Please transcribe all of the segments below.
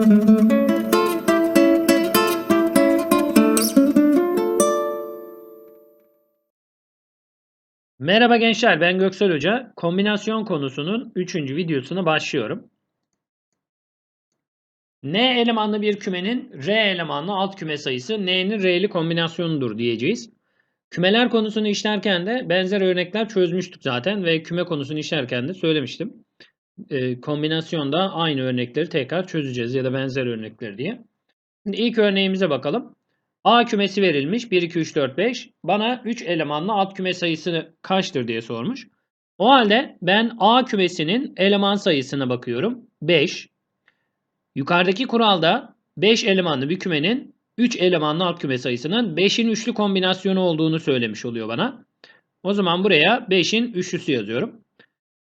Merhaba gençler, ben Göksel Hoca. Kombinasyon konusunun 3. videosuna başlıyorum. N elemanlı bir kümenin R elemanlı alt küme sayısı N'nin R'li kombinasyonudur diyeceğiz. Kümeler konusunu işlerken de benzer örnekler çözmüştük zaten ve küme konusunu işlerken de söylemiştim. Ee, kombinasyonda aynı örnekleri tekrar çözeceğiz ya da benzer örnekleri diye. Şimdi ilk örneğimize bakalım. A kümesi verilmiş. 1, 2, 3, 4, 5. Bana 3 elemanlı alt küme sayısı kaçtır diye sormuş. O halde ben A kümesinin eleman sayısına bakıyorum. 5. Yukarıdaki kuralda 5 elemanlı bir kümenin 3 elemanlı alt küme sayısının 5'in üçlü kombinasyonu olduğunu söylemiş oluyor bana. O zaman buraya 5'in üçlüsü yazıyorum.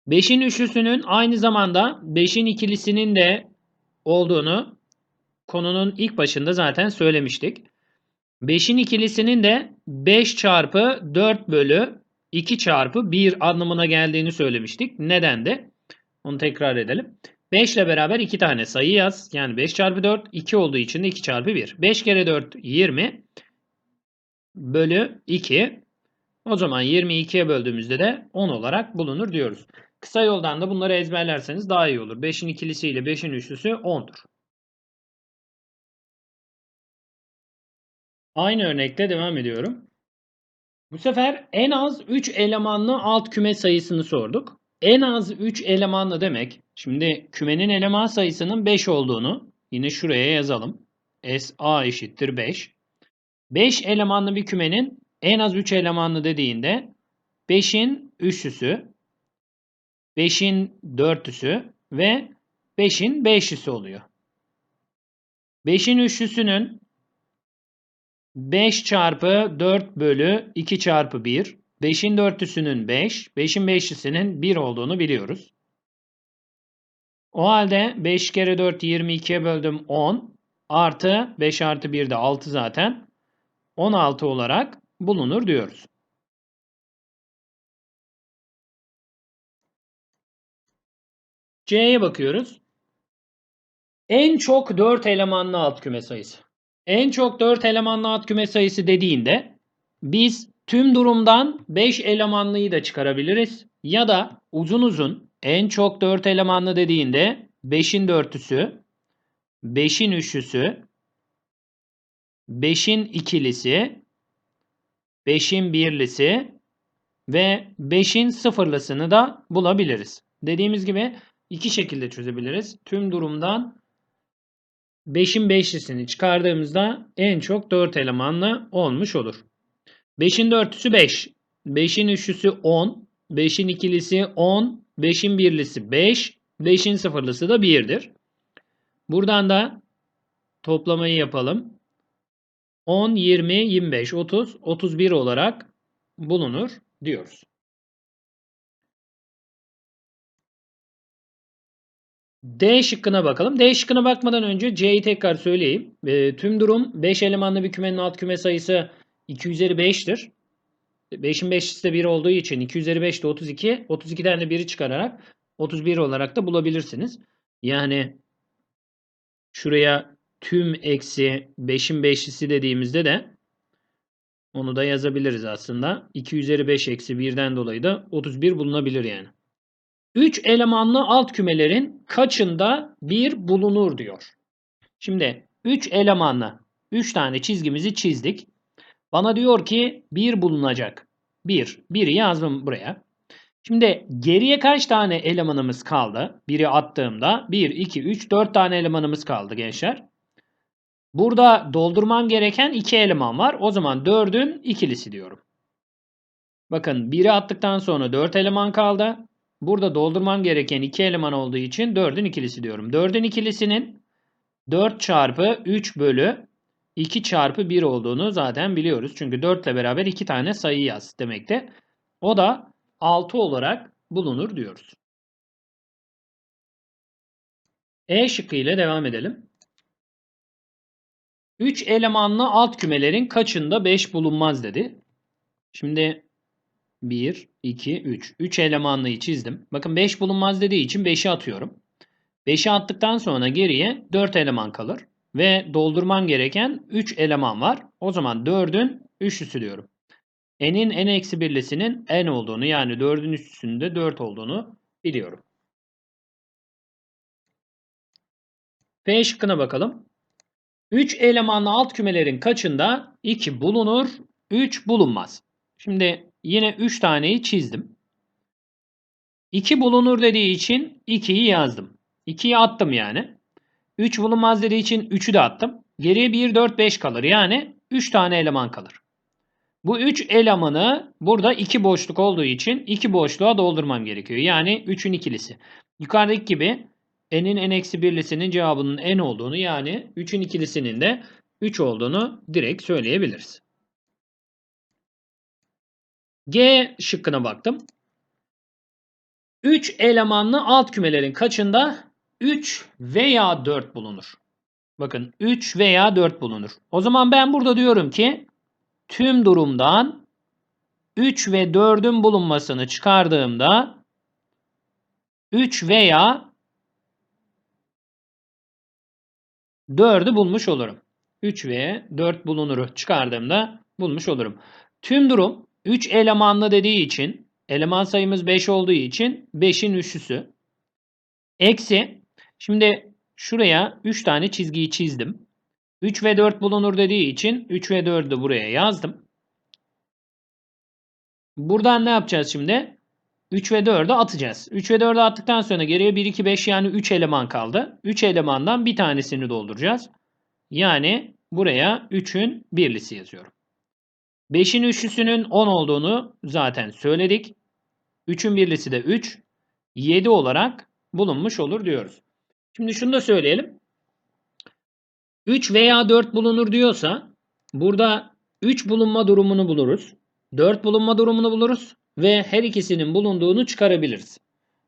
5'in üçlüsünün aynı zamanda 5'in ikilisinin de olduğunu konunun ilk başında zaten söylemiştik. 5'in ikilisinin de 5 çarpı 4 bölü 2 çarpı 1 anlamına geldiğini söylemiştik. Neden de? Onu tekrar edelim. 5 ile beraber 2 tane sayı yaz. Yani 5 çarpı 4 2 olduğu için de 2 çarpı 1. 5 kere 4 20 bölü 2. O zaman 22'ye böldüğümüzde de 10 olarak bulunur diyoruz. Kısa yoldan da bunları ezberlerseniz daha iyi olur. 5'in ikilisi ile 5'in üçlüsü 10'dur. Aynı örnekte devam ediyorum. Bu sefer en az 3 elemanlı alt küme sayısını sorduk. En az 3 elemanlı demek. Şimdi kümenin eleman sayısının 5 olduğunu yine şuraya yazalım. SA eşittir 5. 5 elemanlı bir kümenin en az 3 elemanlı dediğinde 5'in üçlüsü, 5'in dörtlüsü ve 5'in beşlisi oluyor. 5'in üçlüsünün 5 çarpı 4 bölü 2 çarpı 1. 5'in dörtlüsünün 5, 5'in beşlisinin 1 olduğunu biliyoruz. O halde 5 kere 4 22'ye böldüm 10 artı 5 artı 1 de 6 zaten 16 olarak bulunur diyoruz. C'ye bakıyoruz. En çok 4 elemanlı alt küme sayısı. En çok 4 elemanlı alt küme sayısı dediğinde biz tüm durumdan 5 elemanlıyı da çıkarabiliriz. Ya da uzun uzun en çok 4 elemanlı dediğinde 5'in dörtlüsü, 5'in üçlüsü, 5'in ikilisi, 5'in birlisi ve 5'in sıfırlısını da bulabiliriz. Dediğimiz gibi iki şekilde çözebiliriz. Tüm durumdan 5'in beşlisini çıkardığımızda en çok 4 elemanlı olmuş olur. 5'in dörtlüsü 5. 5'in üçlüsü 10. 5'in ikilisi 10. 5'in birlisi 5. 5'in sıfırlısı da 1'dir. Buradan da toplamayı yapalım. 10, 20, 25, 30, 31 olarak bulunur diyoruz. D şıkkına bakalım. D şıkkına bakmadan önce C'yi tekrar söyleyeyim. E, tüm durum 5 elemanlı bir kümenin alt küme sayısı 2 üzeri 5'tir. 5'in 5'lisi de 1 olduğu için 2 üzeri 5 de 32. 32'den de 1'i çıkararak 31 olarak da bulabilirsiniz. Yani şuraya tüm eksi 5'in 5'lisi dediğimizde de onu da yazabiliriz aslında. 2 üzeri 5 eksi 1'den dolayı da 31 bulunabilir yani. 3 elemanlı alt kümelerin kaçında 1 bulunur diyor. Şimdi 3 elemanlı 3 tane çizgimizi çizdik. Bana diyor ki 1 bulunacak. 1. 1'i yazdım buraya. Şimdi geriye kaç tane elemanımız kaldı? 1'i attığımda 1, 2, 3, 4 tane elemanımız kaldı gençler. Burada doldurmam gereken 2 eleman var. O zaman 4'ün ikilisi diyorum. Bakın 1'i attıktan sonra 4 eleman kaldı. Burada doldurmam gereken 2 eleman olduğu için 4'ün ikilisi diyorum. 4'ün ikilisinin 4 çarpı 3 bölü 2 çarpı 1 olduğunu zaten biliyoruz. Çünkü 4 ile beraber 2 tane sayı yaz demekte. O da 6 olarak bulunur diyoruz. E şıkkı ile devam edelim. 3 elemanlı alt kümelerin kaçında 5 bulunmaz dedi. Şimdi 1, 2, 3. 3 elemanlıyı çizdim. Bakın 5 bulunmaz dediği için 5'i atıyorum. 5'i attıktan sonra geriye 4 eleman kalır. Ve doldurman gereken 3 eleman var. O zaman 4'ün üçlüsü diyorum. N'in n eksi birlisinin n olduğunu yani 4'ün üstünde 4 olduğunu biliyorum. F şıkkına bakalım. 3 elemanlı alt kümelerin kaçında 2 bulunur, 3 bulunmaz. Şimdi yine 3 taneyi çizdim. 2 bulunur dediği için 2'yi yazdım. 2'yi attım yani. 3 bulunmaz dediği için 3'ü de attım. Geriye 1, 4, 5 kalır. Yani 3 tane eleman kalır. Bu 3 elemanı burada 2 boşluk olduğu için 2 boşluğa doldurmam gerekiyor. Yani 3'ün ikilisi. Yukarıdaki gibi n'in n eksi birlisinin cevabının n olduğunu yani 3'ün ikilisinin de 3 olduğunu direkt söyleyebiliriz. G şıkkına baktım. 3 elemanlı alt kümelerin kaçında 3 veya 4 bulunur? Bakın 3 veya 4 bulunur. O zaman ben burada diyorum ki tüm durumdan 3 ve 4'ün bulunmasını çıkardığımda 3 veya 4'ü bulmuş olurum. 3 ve 4 bulunuru çıkardığımda bulmuş olurum. Tüm durum 3 elemanlı dediği için eleman sayımız 5 olduğu için 5'in üçlüsü. Eksi şimdi şuraya 3 tane çizgiyi çizdim. 3 ve 4 bulunur dediği için 3 ve 4'ü buraya yazdım. Buradan ne yapacağız şimdi? 3 ve 4'ü atacağız. 3 ve 4'ü attıktan sonra geriye 1, 2, 5 yani 3 eleman kaldı. 3 elemandan bir tanesini dolduracağız. Yani buraya 3'ün birlisi yazıyorum. 5'in üçlüsünün 10 olduğunu zaten söyledik. 3'ün birlisi de 3. 7 olarak bulunmuş olur diyoruz. Şimdi şunu da söyleyelim. 3 veya 4 bulunur diyorsa burada 3 bulunma durumunu buluruz. 4 bulunma durumunu buluruz ve her ikisinin bulunduğunu çıkarabiliriz.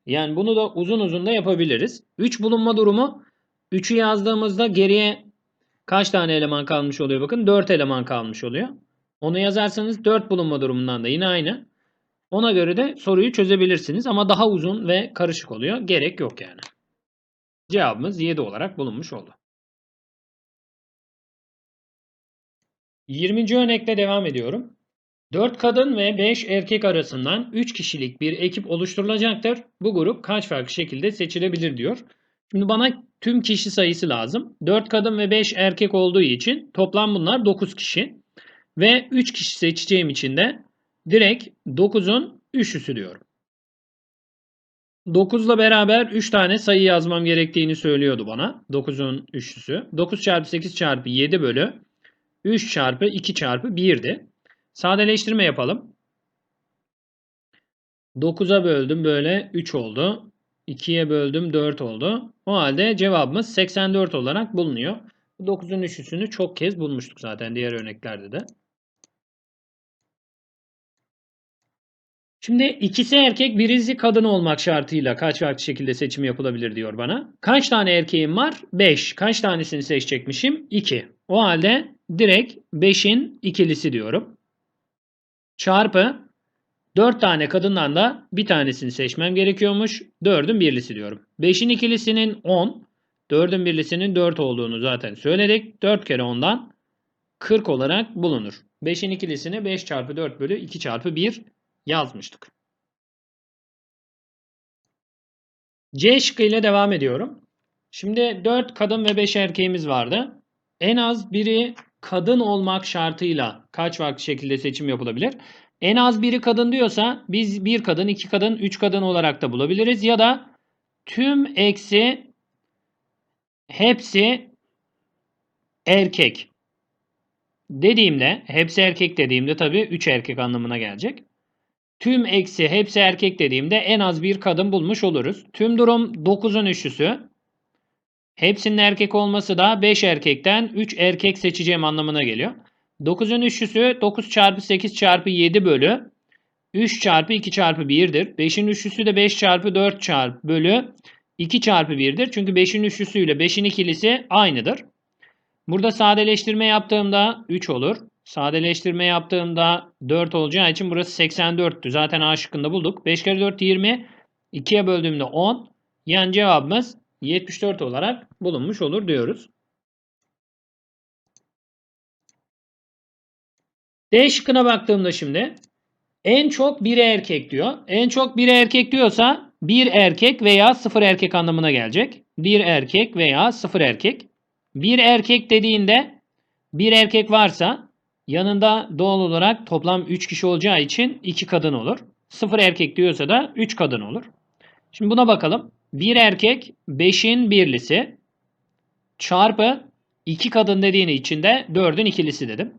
Yani bunu da uzun uzun da yapabiliriz. 3 bulunma durumu 3'ü yazdığımızda geriye kaç tane eleman kalmış oluyor bakın 4 eleman kalmış oluyor. Onu yazarsanız 4 bulunma durumundan da yine aynı. Ona göre de soruyu çözebilirsiniz ama daha uzun ve karışık oluyor. Gerek yok yani. Cevabımız 7 olarak bulunmuş oldu. 20. örnekle devam ediyorum. 4 kadın ve 5 erkek arasından 3 kişilik bir ekip oluşturulacaktır. Bu grup kaç farklı şekilde seçilebilir diyor. Şimdi bana tüm kişi sayısı lazım. 4 kadın ve 5 erkek olduğu için toplam bunlar 9 kişi. Ve 3 kişi seçeceğim için de direkt 9'un üçlüsü diyorum. 9 ile beraber 3 tane sayı yazmam gerektiğini söylüyordu bana. 9'un üçlüsü. 9 çarpı 8 çarpı 7 bölü 3 çarpı 2 çarpı 1'di. Sadeleştirme yapalım. 9'a böldüm böyle 3 oldu. 2'ye böldüm 4 oldu. O halde cevabımız 84 olarak bulunuyor. 9'un üçlüsünü çok kez bulmuştuk zaten diğer örneklerde de. Şimdi ikisi erkek birisi kadın olmak şartıyla kaç farklı şekilde seçim yapılabilir diyor bana. Kaç tane erkeğim var? 5. Kaç tanesini seçecekmişim? 2. O halde direkt 5'in ikilisi diyorum. Çarpı 4 tane kadından da bir tanesini seçmem gerekiyormuş. 4'ün birlisi diyorum. 5'in ikilisinin 10. 4'ün birlisinin 4 olduğunu zaten söyledik. 4 kere 10'dan 40 olarak bulunur. 5'in ikilisini 5 çarpı 4 bölü 2 çarpı 1 yazmıştık. C şıkkı ile devam ediyorum. Şimdi 4 kadın ve 5 erkeğimiz vardı. En az biri kadın olmak şartıyla kaç farklı şekilde seçim yapılabilir? En az biri kadın diyorsa biz bir kadın, iki kadın, üç kadın olarak da bulabiliriz. Ya da tüm eksi hepsi erkek dediğimde, hepsi erkek dediğimde tabii 3 erkek anlamına gelecek. Tüm eksi hepsi erkek dediğimde en az bir kadın bulmuş oluruz. Tüm durum 9'un üçlüsü. Hepsinin erkek olması da 5 erkekten 3 erkek seçeceğim anlamına geliyor. 9'un üçlüsü 9 çarpı 8 çarpı 7 bölü 3 çarpı 2 çarpı 1'dir. 5'in üçlüsü de 5 çarpı 4 çarpı bölü 2 çarpı 1'dir. Çünkü 5'in üçlüsü ile 5'in ikilisi aynıdır. Burada sadeleştirme yaptığımda 3 olur. Sadeleştirme yaptığımda 4 olacağı için burası 84'tü. Zaten A şıkkında bulduk. 5 kere 4 20. 2'ye böldüğümde 10. Yani cevabımız 74 olarak bulunmuş olur diyoruz. D şıkkına baktığımda şimdi en çok bir erkek diyor. En çok bir erkek diyorsa bir erkek veya sıfır erkek anlamına gelecek. Bir erkek veya sıfır erkek. Bir erkek dediğinde bir erkek varsa yanında doğal olarak toplam 3 kişi olacağı için 2 kadın olur. Sıfır erkek diyorsa da 3 kadın olur. Şimdi buna bakalım. Bir erkek 5'in birlisi çarpı 2 kadın dediğini için de 4'ün ikilisi dedim.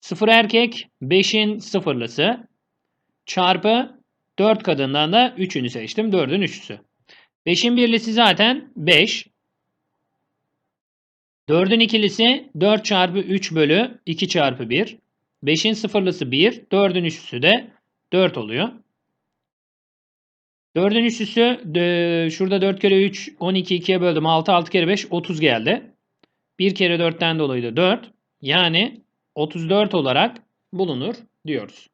Sıfır erkek 5'in sıfırlısı çarpı 4 kadından da 3'ünü seçtim. 4'ün üçlüsü. 5'in birlisi zaten 5. 4'ün ikilisi 4 çarpı 3 bölü 2 çarpı 1. 5'in sıfırlısı 1. 4'ün üçlüsü de 4 oluyor. 4'ün üçlüsü de- şurada 4 kere 3 12 2'ye böldüm. 6 6 kere 5 30 geldi. 1 kere 4'ten dolayı da 4. Yani 34 olarak bulunur diyoruz.